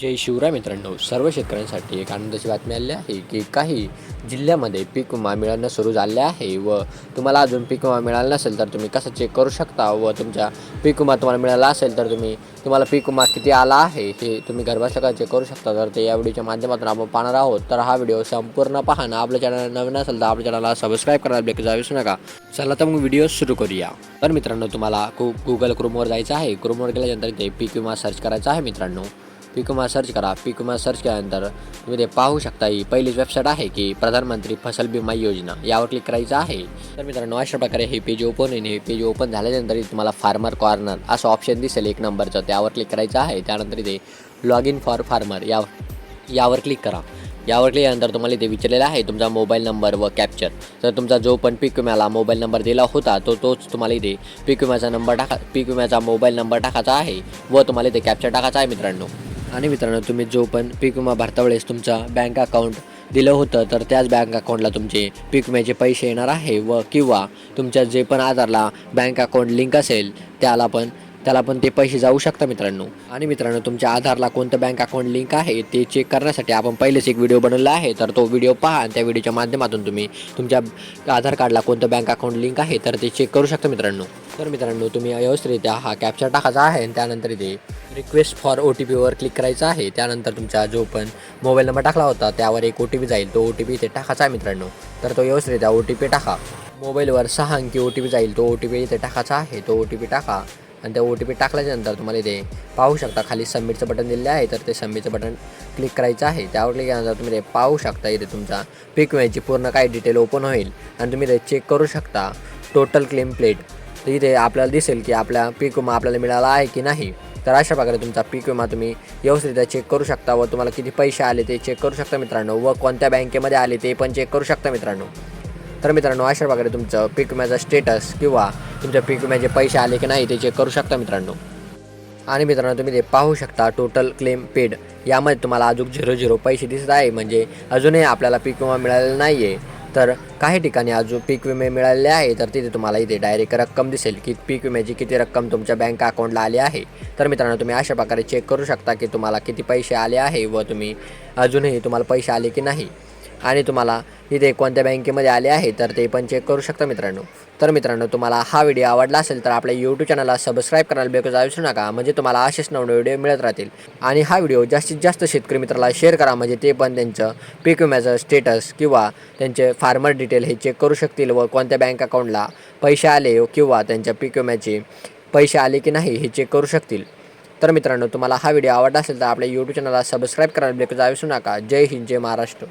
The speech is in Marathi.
जय शिवराय मित्रांनो सर्व शेतकऱ्यांसाठी एक आनंदाची बातमी आली आहे की काही जिल्ह्यामध्ये पीक विमा मिळणं सुरू झाले आहे व तुम्हाला अजून पीक विमा मिळाला नसेल तर तुम्ही कसं चेक करू शकता व तुमच्या पीक विमा तुम्हाला मिळाला असेल तर तुम्ही तुम्हाला पीक विमा किती आला आहे हे तुम्ही घरबसल्या चेक करू शकता. तर ते या व्हिडिओच्या माध्यमातून आपण पाहणार आहोत. तर हा व्हिडिओ संपूर्ण पहा आपल्या चॅनल नवीन असेल तर आपल्या चॅनलला सबस्क्राईब करायला बेक विसरू नका. चला तर मग व्हिडिओ सुरू करूया. तर मित्रांनो तुम्हाला गु गुगल क्रोमवर जायचं आहे. क्रोमवर गेल्यानंतर ते पीक विमा सर्च करायचा आहे मित्रांनो. पिकुमा विमा सर्च करा. पीक विमा सर्च केल्यानंतर तुम्ही ते पाहू शकता. ही पहिलीच वेबसाईट आहे की प्रधानमंत्री फसल विमा योजना. यावर क्लिक करायचं आहे. तर मित्रांनो अशा प्रकारे हे पेज ओपन होईल हे पेज ओपन झाल्यानंतर तुम्हाला फार्मर कॉर्नर असं ऑप्शन दिसेल एक नंबरचं त्यावर क्लिक करायचं आहे. त्यानंतर इथे लॉग इन फॉर फार्मर या यावर क्लिक करा. यावर क्लिकनंतर केल्यानंतर तुम्हाला इथे विचारलेलं आहे तुमचा मोबाईल नंबर व कॅप्चर तर तुमचा जो पण पीक विम्याला मोबाईल नंबर दिला होता तो तोच तुम्हाला इथे पीक विम्याचा नंबर टाका पीक विम्याचा मोबाईल नंबर टाकायचा आहे व तुम्हाला इथे कॅप्चर टाकायचा आहे मित्रांनो. आणि मित्रांनो तुम्ही जो पण पीक विमा भरता वेळेस तुमचा बँक अकाउंट दिलं होतं तर त्याच बँक अकाउंटला तुमचे पीक विम्याचे पैसे येणार आहे व किंवा तुमच्या जे पण आधारला बँक अकाउंट लिंक असेल त्याला पण त्याला पण ते पैसे जाऊ शकता मित्रांनो. आणि मित्रांनो तुमच्या आधारला कोणतं बँक अकाउंट लिंक आहे ते चेक करण्यासाठी आपण पहिलेच एक व्हिडिओ बनवला आहे. तर तो व्हिडिओ पहा आणि त्या व्हिडिओच्या माध्यमातून तुम्ही तुमच्या आधार कार्डला कोणतं बँक अकाउंट लिंक आहे तर ते चेक करू शकता मित्रांनो. तर मित्रांनो तुम्ही व्यवस्थितरित्या हा कॅप्चर टाकायचा आहे आणि त्यानंतर ते रिक्वेस्ट फॉर ओ टी पीवर क्लिक करायचं आहे. त्यानंतर तुमचा जो पण मोबाईल नंबर टाकला होता त्यावर एक ओ टी पी जाईल. तो ओ टी पी इथे टाकायचा आहे मित्रांनो. तर तो व्यवस्थित ओ टी पी टाका. मोबाईलवर सहा अंकी ओ टी पी जाईल. तो ओ टी पी इथे टाकायचा आहे. तो ओ टी पी टाका. आणि त्या ओ टी पी टाकल्याच्यानंतर तुम्हाला इथे पाहू शकता खाली सबमिटचं बटन दिलेलं आहे. तर ते सबमिटचं बटन क्लिक करायचं आहे. त्यावर क्लिक केल्यानंतर तुम्ही ते पाहू शकता इथे तुमचा पीक विम्याची पूर्ण काही डिटेल ओपन होईल. आणि तुम्ही ते चेक करू शकता. टोटल क्लेम प्लेट तर इथे आपल्याला दिसेल की आपला पीक विमा आपल्याला मिळाला आहे की नाही. तर अशा प्रकारे तुमचा पीक विमा तुम्ही व्यवस्थितरित्या चेक करू शकता व तुम्हाला किती पैसे आले ते चेक करू शकता मित्रांनो व कोणत्या बँकेमध्ये आले ते पण चेक करू शकता मित्रांनो. तर मित्रांनो अशा प्रकारे तुमचं पीक विम्याचा स्टेटस किंवा तुमच्या पीक विम्याचे पैसे आले की नाही ते चेक करू शकता मित्रांनो. आणि मित्रांनो तुम्ही ते पाहू शकता टोटल क्लेम पेड यामध्ये तुम्हाला अजून झिरो झिरो पैसे दिसत आहे. म्हणजे अजूनही आपल्याला पीक विमा मिळालेला नाही आहे तर काही ठिकाणी अजून पीक विमे मिळालेले आहे तर तिथे तुम्हाला इथे डायरेक्ट रक्कम दिसेल की पीक विम्याची किती रक्कम तुमच्या बँक अकाउंटला आली आहे. तर मित्रांनो तुम्ही अशा प्रकारे चेक करू शकता की तुम्हाला किती पैसे आले आहे व तुम्ही अजूनही तुम्हाला पैसे आले की नाही. आणि तुम्हाला इथे कोणत्या बँकेमध्ये आले आहे तर ते पण चेक करू शकता मित्रांनो. तर मित्रांनो तुम्हाला हा व्हिडिओ आवडला असेल तर आपल्या यूट्यूब चॅनलला सबस्क्राईब करायला बेकच विसरू नका म्हणजे तुम्हाला असेच नवने व्हिडिओ मिळत राहतील. आणि हा व्हिडिओ जास्तीत जास्त शेतकरी मित्राला शेअर करा म्हणजे ते पण त्यांचं पीक विम्याचं स्टेटस किंवा त्यांचे फार्मर डिटेल हे चेक करू शकतील व कोणत्या बँक अकाउंटला पैसे आले किंवा त्यांच्या पीक विम्याचे पैसे आले की नाही हे चेक करू शकतील. तर मित्रांनो तुम्हाला हा व्हिडिओ आवडला असेल तर आपल्या यूट्यूब चॅनलला सबस्क्राईब करायला बेकच विसरू नका. जय हिंद जय महाराष्ट्र.